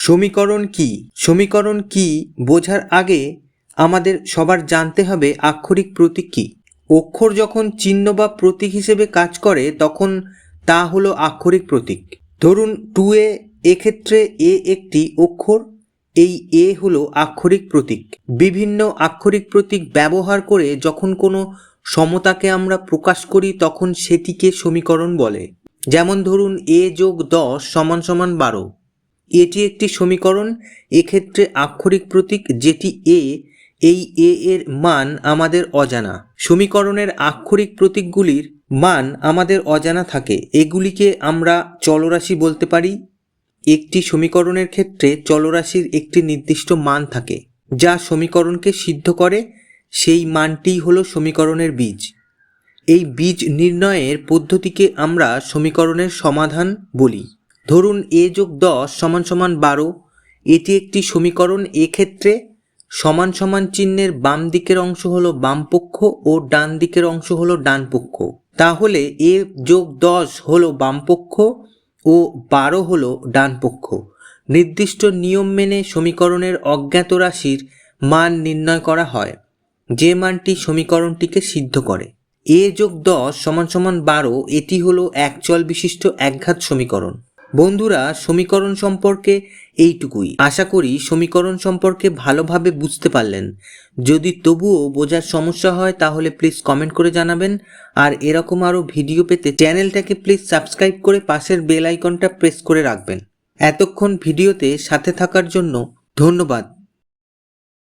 সমীকরণ কি? সমীকরণ কি বোঝার আগে আমাদের সবার জানতে হবে আক্ষরিক প্রতীক কী? অক্ষর যখন চিহ্ন বা প্রতীক হিসেবে কাজ করে, তখন তা হলো আক্ষরিক প্রতীক। ধরুন টু এ এক্ষেত্রে এ একটি অক্ষর, এই এ হলো আক্ষরিক প্রতীক। বিভিন্ন আক্ষরিক প্রতীক ব্যবহার করে যখন কোনো সমতাকে আমরা প্রকাশ করি, তখন সেটিকে সমীকরণ বলে। যেমন ধরুন, এ যোগ দশ সমান সমান বারো। এটি একটি সমীকরণ। এক্ষেত্রে আক্ষরিক প্রতীক যেটি এ এই এ এর মান আমাদের অজানা। সমীকরণের আক্ষরিক প্রতীকগুলির মান আমাদের অজানা থাকে। এগুলিকে আমরা চলরাশি বলতে পারি। একটি সমীকরণের ক্ষেত্রে চলরাশির একটি নির্দিষ্ট মান থাকে, যা সমীকরণকে সিদ্ধ করে। সেই মানটিই হলো সমীকরণের বীজ। এই বীজ নির্ণয়ের পদ্ধতিকে আমরা সমীকরণের সমাধান বলি। ধরুন এ যোগ দশ সমান সমান বারো, এটি একটি সমীকরণ, এক্ষেত্রে সমান সমান চিহ্নের বাম দিকের অংশ হলো বামপক্ষ ও ডান দিকের অংশ হলো ডানপক্ষ। তাহলে এ যোগ দশ হলো বামপক্ষ ও বারো হলো ডানপক্ষ। নির্দিষ্ট নিয়ম মেনে সমীকরণের অজ্ঞাত রাশির মান নির্ণয় করা হয়, যে মানটি সমীকরণটিকে সিদ্ধ করে। এ যোগ দশ সমান সমান বারো, এটি হলো একচল বিশিষ্ট একঘাত সমীকরণ। বন্ধুরা, সমীকরণ সম্পর্কে এইটুকুই। আশা করি সমীকরণ সম্পর্কে ভালোভাবে বুঝতে পারলেন। যদি তবুও বোঝার সমস্যা হয়, তাহলে প্লিজ কমেন্ট করে জানাবেন। আর এরকম আরও ভিডিও পেতে চ্যানেলটাকে প্লিজ সাবস্ক্রাইব করে পাশের বেল আইকনটা প্রেস করে রাখবেন। এতক্ষণ ভিডিওতে সাথে থাকার জন্য ধন্যবাদ।